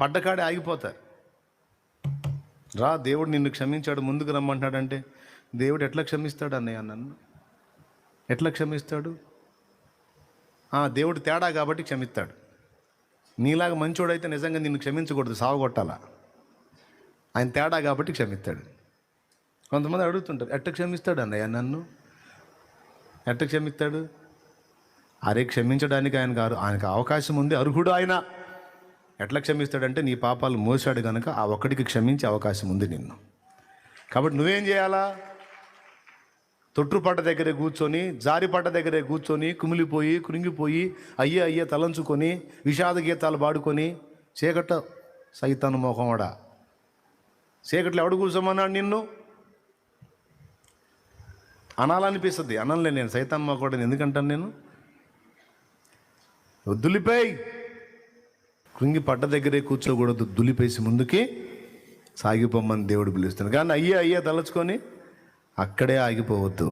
పడ్డకాడే ఆగిపోతారు. రా దేవుడు నిన్ను క్షమించాడు ముందుకు రమ్మంటున్నాడంటే దేవుడు ఎట్లా క్షమిస్తాడు అన్నయ్య నన్ను? ఎట్లా క్షమిస్తాడు? ఆ, దేవుడు తేడా కాబట్టి క్షమిస్తాడు. నీలాగా మంచోడైతే నిజంగా నిన్ను క్షమించకూడదు సావగొట్టాలా ఆయన తేడా కాబట్టి క్షమిస్తాడు. కొంతమంది అడుగుతుంటారు ఎట్ట క్షమిస్తాడు అన్నయ్య నన్ను? ఎట్ట క్షమిస్తాడు? అరే క్షమించడానికి ఆయనకు అరు- ఆయనకు అవకాశం ఉంది అర్హుడు ఆయన. ఎట్లా క్షమిస్తాడంటే నీ పాపాలు మోసాడు కనుక ఆ ఒక్కడికి క్షమించే అవకాశం ఉంది నిన్ను. కాబట్టి నువ్వేం చేయాలా? తొట్టుపట్ట దగ్గరే కూర్చొని జారిపట్ట దగ్గరే కూర్చొని కుమిలిపోయి కృంగిపోయి అయ్యే అయ్యే తలంచుకొని విషాద గీతాలు పాడుకొని చీకట సైతాను మోహంవాడా చీకట్లో ఎవడు కూర్చోమన్నాడు నిన్ను? అనాలనిపిస్తుంది. అనలే నేను సైతాన్ మోకూడదు ఎందుకంటాను నేను? వద్దులిపోయి! కృంగి పడ్డ దగ్గరే కూర్చోకూడదు దులిపేసి ముందుకి సాగిపోమ్మని దేవుడు పిలుస్తాను కానీ అయ్యే అయ్యే తలచుకొని అక్కడే ఆగిపోవద్దు.